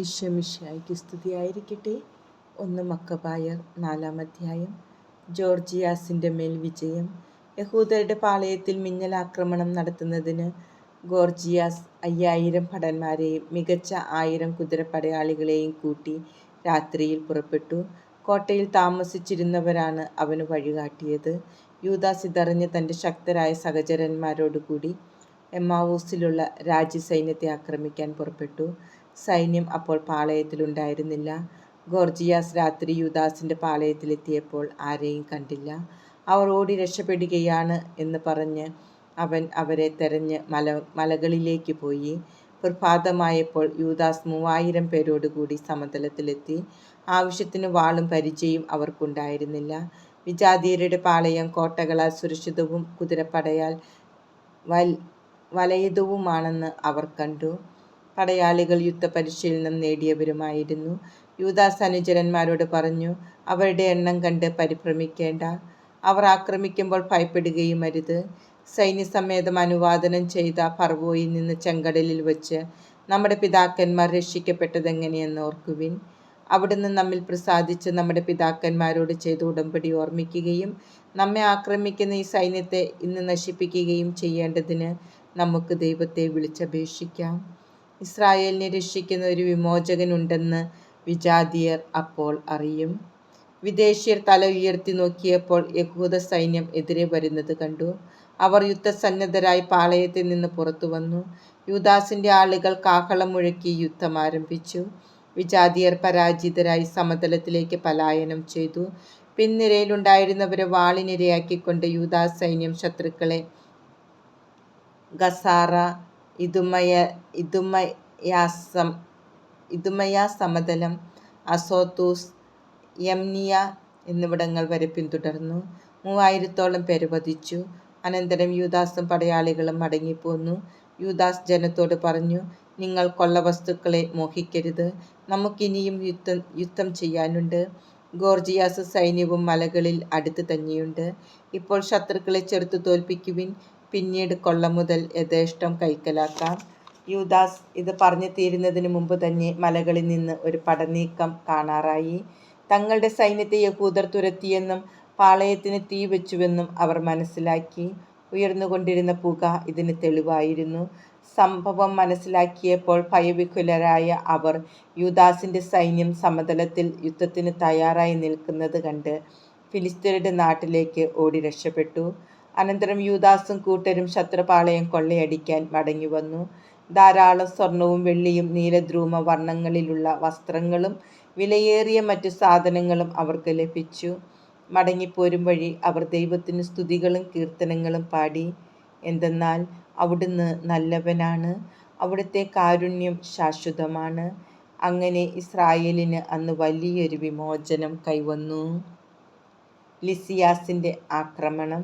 ഈശോമിശിഹായ്ക്ക് സ്തുതിയായിരിക്കട്ടെ. ഒന്ന് മക്കബായർ നാലാം അധ്യായം. ജോർജിയാസിന്റെ മേൽ വിജയം. യഹൂദരുടെ പാളയത്തിൽ മിന്നലാക്രമണം നടത്തുന്നതിന് ഗോർജിയാസ് അയ്യായിരം ഭടന്മാരെയും മികച്ച ആയിരം കുതിരപ്പടയാളികളെയും കൂട്ടി രാത്രിയിൽ പുറപ്പെട്ടു. കോട്ടയിൽ താമസിച്ചിരുന്നവരാണ് അവന് വഴികാട്ടിയത്. യൂദാസ് ഇതറിഞ്ഞ് തന്റെ ശക്തരായ സഹചരന്മാരോടുകൂടി എമ്മാവൂസിലുള്ള രാജ്യസൈന്യത്തെ ആക്രമിക്കാൻ പുറപ്പെട്ടു. സൈന്യം അപ്പോൾ പാളയത്തിലുണ്ടായിരുന്നില്ല. ഗോർജിയാസ് രാത്രി യുദാസിന്റെ പാളയത്തിലെത്തിയപ്പോൾ ആരെയും കണ്ടില്ല. അവർ ഓടി രക്ഷപ്പെടുകയാണ് എന്ന് പറഞ്ഞ് അവൻ അവരെ തെരഞ്ഞ് മല മലകളിലേക്ക് പോയി. പ്രഭാതമായപ്പോൾ യൂദാസ് മൂവായിരം പേരോടുകൂടി സമതലത്തിലെത്തി. ആവശ്യത്തിന് വാളും പരിചയം അവർക്കുണ്ടായിരുന്നില്ല. വിജാതീയരുടെ പാളയം കോട്ടകളാൽ സുരക്ഷിതവും കുതിരപ്പടയാൽ വൽ വലയിതവുമാണെന്ന് അവർ കണ്ടു. പടയാളികൾ യുദ്ധപരിശീലനം നേടിയവരുമായിരുന്നു. യൂദാസ് അനുചരന്മാരോട് പറഞ്ഞു അവരുടെ എണ്ണം കണ്ട് പരിഭ്രമിക്കേണ്ട. അവർ ആക്രമിക്കുമ്പോൾ ഭയപ്പെടുകയും അരുത്. സൈന്യസമേതം അനുവാദനം ചെയ്ത ഫർവോയിൽ നിന്ന് ചെങ്കടലിൽ വച്ച് നമ്മുടെ പിതാക്കന്മാർ രക്ഷിക്കപ്പെട്ടതെങ്ങനെയെന്ന് ഓർക്കുവിൻ. അവിടുന്ന് നമ്മിൽ പ്രസാദിച്ച് നമ്മുടെ പിതാക്കന്മാരോട് ചെയ്ത ഉടമ്പടി ഓർമ്മിക്കുകയും നമ്മെ ആക്രമിക്കുന്ന ഈ സൈന്യത്തെ ഇന്ന് നശിപ്പിക്കുകയും ചെയ്യേണ്ടതിന് നമുക്ക് ദൈവത്തെ വിളിച്ചപേക്ഷിക്കാം. ഇസ്രായേലിനെ രക്ഷിക്കുന്ന ഒരു വിമോചകനുണ്ടെന്ന് വിജാതിയർ അപ്പോൾ അറിയും. വിദേശീയർ തല ഉയർത്തി നോക്കിയപ്പോൾ യഹൂദ സൈന്യം എതിരെ വരുന്നത് കണ്ടു. അവർ യുദ്ധസന്നദ്ധരായി പാളയത്തിൽ നിന്ന് പുറത്തു വന്നു. യുദാസിന്റെ ആളുകൾ കാഹളം മുഴക്കി യുദ്ധം ആരംഭിച്ചു. വിജാതിയർ പരാജിതരായി സമതലത്തിലേക്ക് പലായനം ചെയ്തു. പിൻനിരയിലുണ്ടായിരുന്നവരെ വാളിനിരയാക്കിക്കൊണ്ട് യൂദാസ് സൈന്യം ശത്രുക്കളെ ഗസാറ ഇതുമയ ഇതുമയാസം ഇതുമയ സമതലം അസോത്തൂസ് യംനിയ എന്നിവിടങ്ങൾ വരെ പിന്തുടർന്നു. മൂവായിരത്തോളം പേര് വധിച്ചു. അനന്തരം യൂദാസും പടയാളികളും മടങ്ങിപ്പോന്നു. യൂദാസ് ജനത്തോട് പറഞ്ഞു നിങ്ങൾ കൊള്ളവസ്തുക്കളെ മോഹിക്കരുത്. നമുക്കിനിയും യുദ്ധം യുദ്ധം ചെയ്യാനുണ്ട്. ഗോർജിയാസ് സൈന്യവും മലകളിൽ അടുത്ത് തന്നെയുണ്ട് ഇപ്പോൾ ശത്രുക്കളെ ചെറുത്തു തോൽപ്പിക്കുവിൻ. പിന്നീട് കൊള്ള മുതൽ യഥേഷ്ടം കൈക്കലാക്കാം. യൂദാസ് ഇത് പറഞ്ഞു തീരുന്നതിന് മുമ്പ് തന്നെ മലകളിൽ നിന്ന് ഒരു പടനീക്കം കാണാറായി. തങ്ങളുടെ സൈന്യത്തെ യഹൂദർ തുരത്തിയെന്നും പാളയത്തിന് തീ വെച്ചുവെന്നും അവർ മനസ്സിലാക്കി. ഉയർന്നുകൊണ്ടിരുന്ന പുക ഇതിന് തെളിവായിരുന്നു. സംഭവം മനസ്സിലാക്കിയപ്പോൾ ഭയവിഹുലരായ അവർ യൂദാസിന്റെ സൈന്യം സമതലത്തിൽ യുദ്ധത്തിന് തയ്യാറായി നിൽക്കുന്നത് കണ്ട് ഫിലിസ്തീനയുടെ നാട്ടിലേക്ക് ഓടി രക്ഷപ്പെട്ടു. അനന്തരം യൂദാസും കൂട്ടരും ശത്രുപാളയം കൊള്ളയടിക്കാൻ മടങ്ങി വന്നു. ധാരാളം സ്വർണവും വെള്ളിയും നീലധ്രൂമ വർണങ്ങളിലുള്ള വസ്ത്രങ്ങളും വിലയേറിയ മറ്റു സാധനങ്ങളും അവർക്ക് ലഭിച്ചു. മടങ്ങിപ്പോരും വഴി അവർ ദൈവത്തിന് സ്തുതികളും കീർത്തനങ്ങളും പാടി. എന്തെന്നാൽ അവിടുന്ന് നല്ലവനാണ് അവിടുത്തെ കാരുണ്യം ശാശ്വതമാണ്. അങ്ങനെ ഇസ്രായേലിന് അന്ന് വലിയൊരു വിമോചനം കൈവന്നു. ലിസിയാസിന്റെ ആക്രമണം.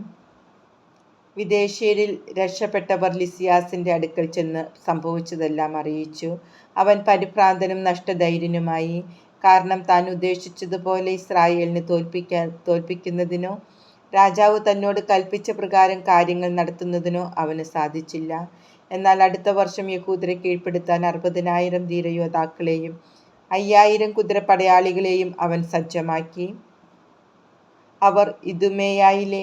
വിദേശീയരിൽ രക്ഷപ്പെട്ടവർ ലിസിയാസിന്റെ അടുക്കൽ ചെന്ന് സംഭവിച്ചതെല്ലാം അറിയിച്ചു. അവൻ പരിഭ്രാന്തനും നഷ്ടധൈര്യനുമായി. കാരണം താൻ ഉദ്ദേശിച്ചതുപോലെ ഇസ്രായേലിനെ തോൽപ്പിക്കാൻ തോൽപ്പിക്കുന്നതിനോ രാജാവ് തന്നോട് കൽപ്പിച്ച പ്രകാരം കാര്യങ്ങൾ നടത്തുന്നതിനോ അവന് സാധിച്ചില്ല. എന്നാൽ അടുത്ത വർഷം യഹൂദരെ കീഴ്പ്പെടുത്താൻ അറുപതിനായിരം ധീരയോദ്ധാക്കളെയും അയ്യായിരം കുതിരപ്പടയാളികളെയും അവൻ സജ്ജമാക്കി. അവർ ഇതുമേയായിലെ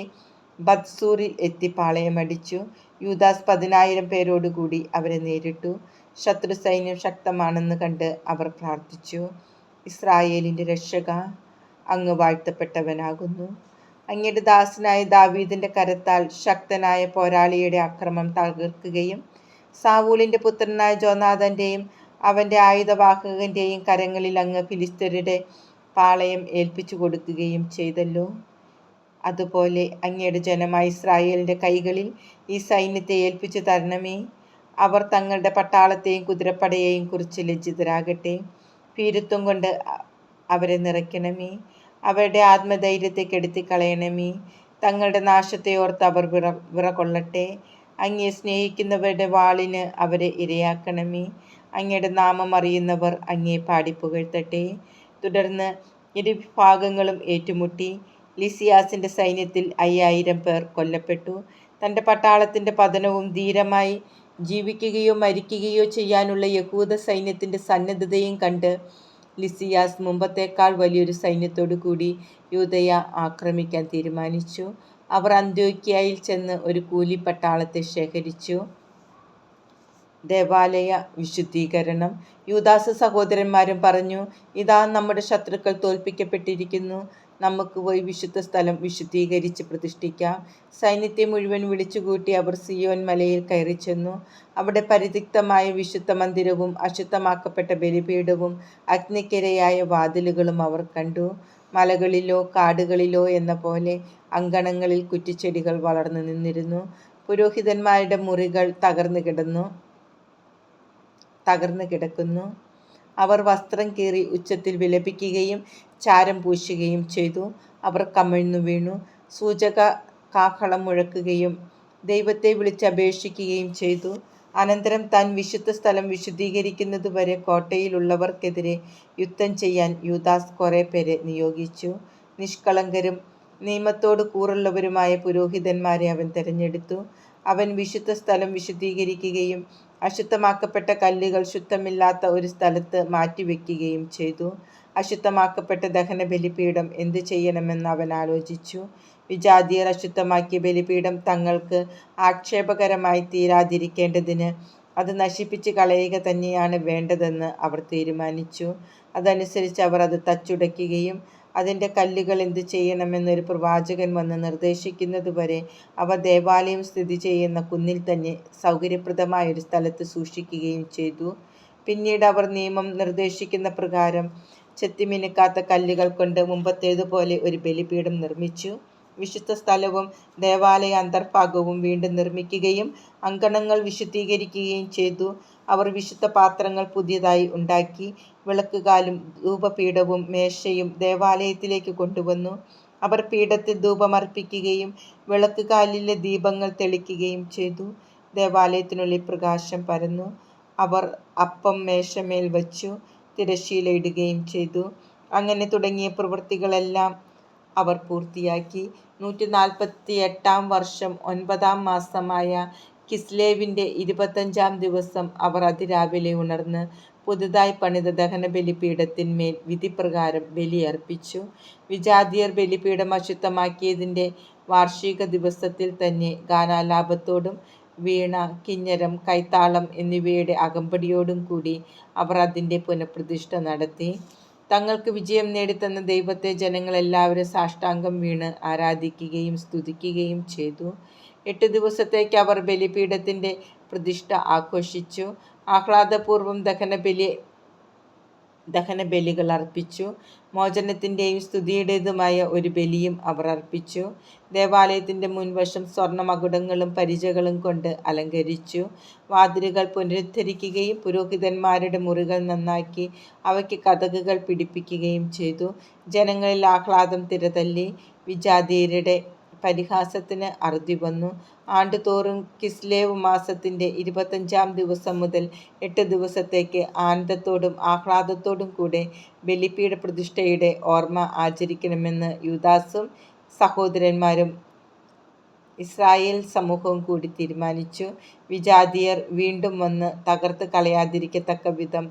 ബത്സൂറിൽ എത്തി പാളയമടിച്ചു യൂദാസ് പതിനായിരം പേരോടുകൂടി അവരെ നേരിട്ടു. ശത്രു സൈന്യം ശക്തമാണെന്ന് കണ്ട് അവർ പ്രാർത്ഥിച്ചു. ഇസ്രായേലിന്റെ രക്ഷക അങ്ങ് വാഴ്ത്തപ്പെട്ടവനാകുന്നു. അങ്ങയുടെ ദാസനായ ദാവീദിന്റെ കരത്താൽ ശക്തനായ പോരാളിയുടെ അക്രമം തകർക്കുകയും സാവൂളിന്റെ പുത്രനായ ജോനാഥന്റെയും അവന്റെ ആയുധവാഹകന്റെയും കരങ്ങളിൽ അങ്ങ് ഫിലിസ്തരുടെ പാളയം ഏൽപ്പിച്ചു കൊടുക്കുകയും ചെയ്തല്ലോ. അതുപോലെ അങ്ങയുടെ ജനമായ ഇസ്രായേലിന്റെ കൈകളിൽ ഈ സൈന്യത്തെ ഏൽപ്പിച്ചു തരണമേ. അവർ തങ്ങളുടെ പട്ടാളത്തെയും കുതിരപ്പടയെയും കുറിച്ച് ലജ്ജിതരാകട്ടെ. ഭീരുത്വം കൊണ്ട് അവരെ നിറയ്ക്കണമേ. അവരുടെ ആത്മധൈര്യത്തെ കെടുത്തി കളയണമേ തങ്ങളുടെ നാശത്തെ ഓർത്ത് അവർ വിറ വിറകൊള്ളട്ടെ. അങ്ങയെ സ്നേഹിക്കുന്നവരുടെ വാളിന് അവരെ ഇരയാക്കണമേ. അങ്ങയുടെ നാമം അറിയുന്നവർ അങ്ങയെ പാടിപ്പുകഴ്ത്തട്ടെ തുടർന്ന് ഇരു വിഭാഗങ്ങളും ഏറ്റുമുട്ടി. ലിസിയാസിന്റെ സൈന്യത്തിൽ അയ്യായിരം പേർ കൊല്ലപ്പെട്ടു തന്റെ പട്ടാളത്തിന്റെ പതനവും ധീരമായി ജീവിക്കുകയോ മരിക്കുകയോ ചെയ്യാനുള്ള യഹൂദ സൈന്യത്തിന്റെ സന്നദ്ധതയും കണ്ട് ലിസിയാസ് മുമ്പത്തേക്കാൾ വലിയൊരു സൈന്യത്തോടു കൂടി യൂതയ ആക്രമിക്കാൻ തീരുമാനിച്ചു. അവർ അന്ത്യോക്യയിൽ ചെന്ന് ഒരു കൂലി പട്ടാളത്തെ ശേഖരിച്ചു. ദേവാലയ വിശുദ്ധീകരണം യൂദാസ് സഹോദരന്മാരും പറഞ്ഞു, ഇതാ നമ്മുടെ ശത്രുക്കൾ തോൽപ്പിക്കപ്പെട്ടിരിക്കുന്നു. നമുക്ക് പോയി വിശുദ്ധ സ്ഥലം വിശുദ്ധീകരിച്ച് പ്രതിഷ്ഠിക്കാം. സൈന്യത്തെ മുഴുവൻ വിളിച്ചുകൂട്ടി അവർ സിയോൻ മലയിൽ കയറി ചെന്നു അവിടെ പരിതിക്തമായ വിശുദ്ധ മന്ദിരവും അശുദ്ധമാക്കപ്പെട്ട ബലിപീഠവും അഗ്നിക്കിരയായ വാതിലുകളും അവർ കണ്ടു. മലകളിലോ കാടുകളിലോ എന്ന പോലെ അങ്കണങ്ങളിൽ കുറ്റിച്ചെടികൾ വളർന്നു നിന്നിരുന്നു. പുരോഹിതന്മാരുടെ മുറികൾ തകർന്നു കിടന്നു തകർന്നു തകർന്നുകിടക്കുന്നു. അവർ വസ്ത്രം കീറി ഉച്ചത്തിൽ വിലപിക്കുകയും ചാരം പൂശുകയും ചെയ്തു. അവർ കമിഴ്ന്നു വീണു. സൂചക കാഹളം മുഴക്കുകയും ദൈവത്തെ വിളിച്ചപേക്ഷിക്കുകയും ചെയ്തു. അനന്തരം താൻ വിശുദ്ധസ്ഥലം വിശുദ്ധീകരിക്കുന്നതുവരെ കോട്ടയിലുള്ളവർക്കെതിരെ യുദ്ധം ചെയ്യാൻ യൂദാസ് പേരെ നിയോഗിച്ചു. നിഷ്കളങ്കരും നിയമത്തോട് കൂറുള്ളവരുമായ പുരോഹിതന്മാരെ അവൻ തിരഞ്ഞെടുത്തു അവൻ വിശുദ്ധ സ്ഥലം വിശുദ്ധീകരിക്കുകയും അശുദ്ധമാക്കപ്പെട്ട കല്ലുകൾ ശുദ്ധമില്ലാത്ത ഒരു സ്ഥലത്ത് മാറ്റിവെക്കുകയും ചെയ്തു. അശുദ്ധമാക്കപ്പെട്ട ദഹന ബലിപീഠം എന്ത് ചെയ്യണമെന്ന് അവൻ ആലോചിച്ചു. വിജാതിയർ അശുദ്ധമാക്കിയ ബലിപീഠം തങ്ങൾക്ക് ആക്ഷേപകരമായി തീരാതിരിക്കേണ്ടതിന് അത് നശിപ്പിച്ച് കളയുക തന്നെയാണ് വേണ്ടതെന്ന് അവർ തീരുമാനിച്ചു. അതനുസരിച്ച് അവർ അത് തച്ചുടയ്ക്കുകയും അതിന്റെ കല്ലുകൾ എന്തു ചെയ്യണമെന്ന് ഒരു പ്രവാചകൻ വന്ന് നിർദ്ദേശിക്കുന്നതുവരെ അവ ദേവാലയം സ്ഥിതി ചെയ്യുന്ന കുന്നിൽ തന്നെ സൗകര്യപ്രദമായ ഒരു സ്ഥലത്ത് സൂക്ഷിക്കുകയും ചെയ്തു. പിന്നീട് അവർ നിയമം നിർദ്ദേശിക്കുന്ന പ്രകാരം ചെത്തിമിനുക്കാത്ത കല്ലുകൾ കൊണ്ട് മുമ്പത്തേതുപോലെ ഒരു ബലിപീഠം നിർമ്മിച്ചു. വിശുദ്ധസ്ഥലവും ദേവാലയ അന്തർഭാഗവും വീണ്ടും നിർമ്മിക്കുകയും അങ്കണങ്ങൾ വിശുദ്ധീകരിക്കുകയും ചെയ്തു. അവർ വിശുദ്ധ പാത്രങ്ങൾ പുതിയതായി ഉണ്ടാക്കി. വിളക്കുകാലും ധൂപപീഠവും മേശയും ദേവാലയത്തിലേക്ക് കൊണ്ടുവന്നു. അവർ പീഠത്തിൽ ധൂപമർപ്പിക്കുകയും വിളക്കുകാലിലെ ദീപങ്ങൾ തെളിക്കുകയും ചെയ്തു. ദേവാലയത്തിനുള്ളിൽ പ്രകാശം പരന്നു. അവർ അപ്പം മേശമേൽ വച്ചു. തിരശ്ശീല ഇടുകയും ചെയ്തു. അങ്ങനെ തുടങ്ങിയ പ്രവൃത്തികളെല്ലാം അവർ പൂർത്തിയാക്കി. നൂറ്റി നാൽപ്പത്തി എട്ടാം വർഷം ഒൻപതാം മാസമായ കിസ്ലേവിന്റെ ഇരുപത്തഞ്ചാം ദിവസം അവർ അതിരാവിലെ ഉണർന്ന് പുതുതായി പണിത ദഹനബലിപീഠത്തിന്മേൽ വിധിപ്രകാരം ബലിയർപ്പിച്ചു. വിജാതിയർ ബലിപീഠം അശുദ്ധമാക്കിയതിന്റെ വാർഷിക ദിവസത്തിൽ തന്നെ ഗാനാലാപത്തോടും വീണ, കിഞ്ഞരം കൈത്താളം എന്നിവയുടെ അകമ്പടിയോടും കൂടി അവർ അതിന്റെ പുനഃപ്രതിഷ്ഠ നടത്തി. തങ്ങൾക്ക് വിജയം നേടിത്തന്ന ദൈവത്തെ ജനങ്ങളെല്ലാവരും സാഷ്ടാംഗം വീണ് ആരാധിക്കുകയും സ്തുതിക്കുകയും ചെയ്തു. എട്ട് ദിവസത്തേക്ക് അവർ ബലിപീഠത്തിന്റെ പ്രതിഷ്ഠ ആഘോഷിച്ചു. ആഹ്ലാദപൂർവം ദഹനബലികൾ അർപ്പിച്ചു. മോചനത്തിന്റെയും സ്തുതിയുടേതുമായ ഒരു ബലിയും അവർ അർപ്പിച്ചു. ദേവാലയത്തിന്റെ മുൻവശം സ്വർണമകുടങ്ങളും പരിചകളും കൊണ്ട് അലങ്കരിച്ചു. വാതിലുകൾ പുനരുദ്ധരിക്കുകയും പുരോഹിതന്മാരുടെ മുറികൾ നന്നാക്കി അവയ്ക്ക് കഥകുകൾ പിടിപ്പിക്കുകയും ചെയ്തു. ജനങ്ങളിൽ ആഹ്ലാദം തിരതല്ലി. വിജാതീയരുടെ പരിഹാസത്തിന് അറുതി വന്നു. ആണ്ടുതോറും കിസ്ലേവ് മാസത്തിന്റെ ഇരുപത്തഞ്ചാം ദിവസം മുതൽ എട്ട് ദിവസത്തേക്ക് ആനന്ദത്തോടും ആഹ്ലാദത്തോടും കൂടെ ബലിപീഠപ്രതിഷ്ഠയുടെ ഓർമ്മ ആചരിക്കണമെന്ന് യുദാസും സഹോദരന്മാരും ഇസ്രായേൽ സമൂഹവും കൂടി തീരുമാനിച്ചു. വിജാതിയർ വീണ്ടും വന്ന് തകർത്ത് കളയാതിരിക്കത്തക്ക വിധം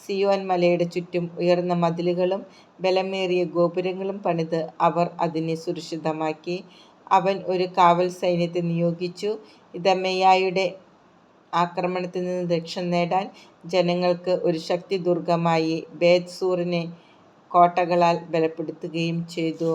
സിയോൻ മലയുടെ ചുറ്റും ഉയർന്ന മതിലുകളും ബലമേറിയ ഗോപുരങ്ങളും പണിത് അവർ അതിനെ സുരക്ഷിതമാക്കി. അവൻ ഒരു കാവൽ സൈന്യത്തെ നിയോഗിച്ചു. ഇതമ്മയായുടെ ആക്രമണത്തിൽ നിന്ന് രക്ഷ നേടാൻ ജനങ്ങൾക്ക് ഒരു ശക്തി ദുർഗമായി ബേദ്സൂറിനെ കോട്ടകളാൽ ബലപ്പെടുത്തുകയും ചെയ്തു.